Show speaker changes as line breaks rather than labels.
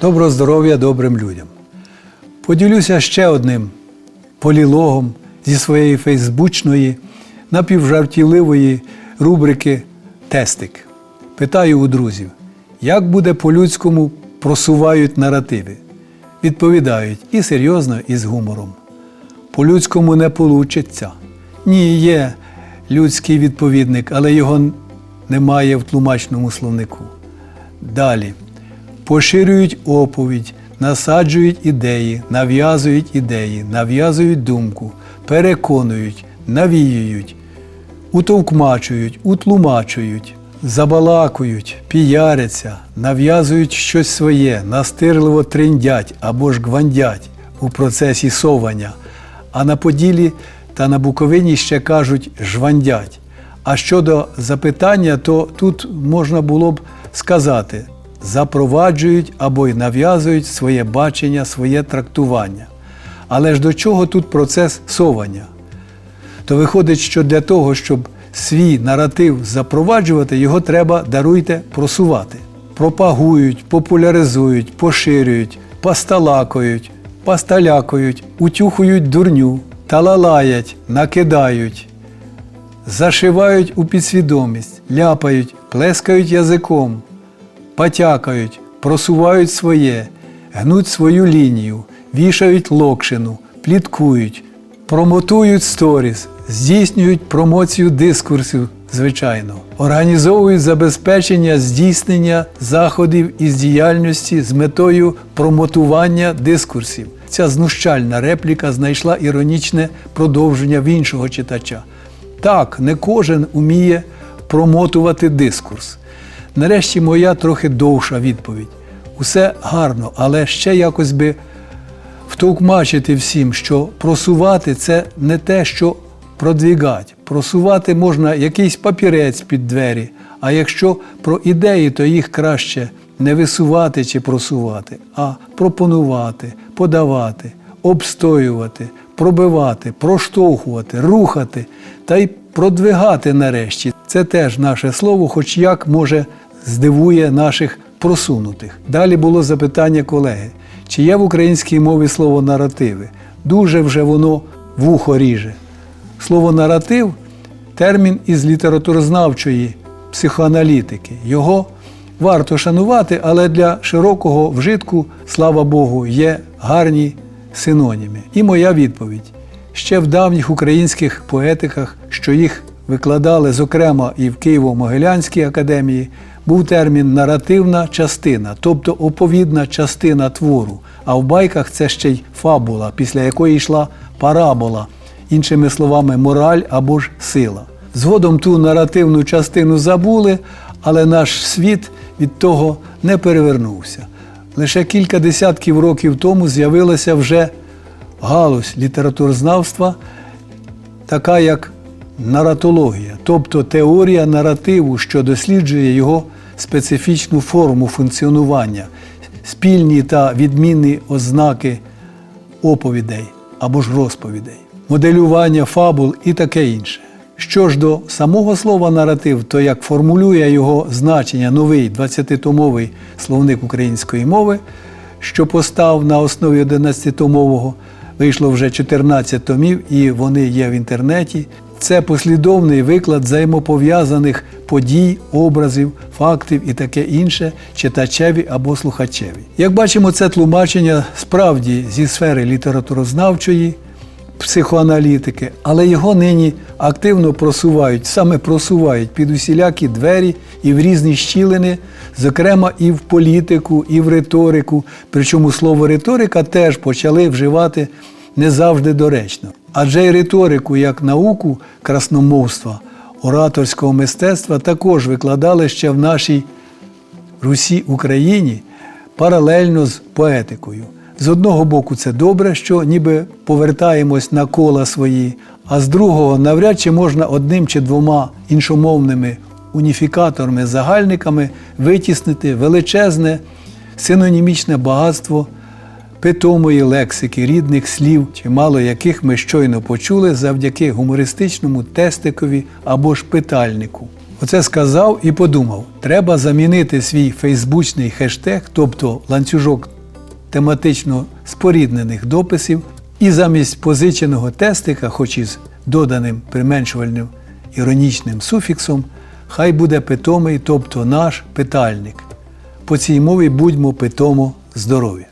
Доброго здоров'я добрим людям. Поділюся ще одним полілогом зі своєї фейсбучної напівжартівливої рубрики Тестик. Питаю у друзів, як буде по-людському просувають наративи? Відповідають і серйозно, і з гумором. По-людському не получиться. Ні, є людський відповідник, але його немає в тлумачному словнику. Далі поширюють оповідь, насаджують ідеї, нав'язують ідеї, нав'язують думку, переконують, навіюють, утовкмачують, утлумачують, забалакують, піяряться, нав'язують щось своє, настирливо триндять або ж гвандять у процесі совання, а на Поділі та на Буковині ще кажуть жвандять. А щодо запитання, то тут можна було б сказати запроваджують або й нав'язують своє бачення, своє трактування. Але ж до чого тут процес совання? То виходить, що для того, щоб свій наратив запроваджувати, його треба, даруйте, просувати. Пропагують, популяризують, поширюють, пасталакають, пасталякають, утюхують дурню, талалаять, накидають, зашивають у підсвідомість, ляпають, плескають язиком, потякають, просувають своє, гнуть свою лінію, вішають локшину, пліткують, промотують сторіс, здійснюють промоцію дискурсів, звичайно, організовують забезпечення здійснення заходів із діяльності з метою промотування дискурсів. Ця знущальна репліка знайшла іронічне продовження в іншого читача. Так, не кожен уміє промотувати дискурс. Нарешті моя трохи довша відповідь. Усе гарно, але ще якось би втовкмачити всім, що просувати це не те, що продвігати. Просувати можна якийсь папірець під двері, а якщо про ідеї, то їх краще не висувати чи просувати, а пропонувати, подавати, обстоювати, пробивати, проштовхувати, рухати та й продвигати нарешті. Це теж наше слово, хоч як може здивує наших просунутих. Далі було запитання колеги, чи є в українській мові слово наративи? Дуже вже воно вухо ріже. Слово наратив термін із літературознавчої психоаналітики. Його варто шанувати, але для широкого вжитку, слава Богу, є гарні синоніми. І моя відповідь. Ще в давніх українських поетиках, що їх викладали, зокрема і в Києво-Могилянській академії, був термін наративна частина, тобто оповідна частина твору. А в байках це ще й фабула, після якої йшла парабола, іншими словами, мораль або ж сила. Згодом ту наративну частину забули, але наш світ від того не перевернувся. Лише кілька десятків років тому з'явилася вже галузь літературознавства, така як наратологія, тобто теорія наративу, що досліджує його специфічну форму функціонування, спільні та відмінні ознаки оповідей або ж розповідей, моделювання фабул і таке інше. Що ж до самого слова наратив, то як формулює його значення новий 20-томовий словник української мови, що постав на основі 11-томового, вийшло вже 14 томів, і вони є в інтернеті. Це послідовний виклад взаємопов'язаних подій, образів, фактів і таке інше читачеві або слухачеві. Як бачимо, це тлумачення справді зі сфери літературознавчої, психоаналітики, але його нині активно просувають, саме просувають під усілякі двері і в різні щілини, зокрема і в політику, і в риторику. Причому слово риторика теж почали вживати не завжди доречно. Адже й риторику як науку красномовства, ораторського мистецтва також викладали ще в нашій Русі Україні паралельно з поетикою. З одного боку, це добре, що ніби повертаємось на кола свої, а з другого, навряд чи можна одним чи двома іншомовними уніфікаторами, загальниками витіснити величезне синонімічне багатство питомої лексики, рідних слів, чимало яких ми щойно почули завдяки гумористичному тестикові або ж питальнику. Оце сказав і подумав: треба замінити свій фейсбучний хештег, тобто ланцюжок тематично споріднених дописів, і замість позиченого тестика, хоч із доданим применшувальним іронічним суфіксом, хай буде питомий, тобто наш питальник. По цій мові будьмо питомо здорові.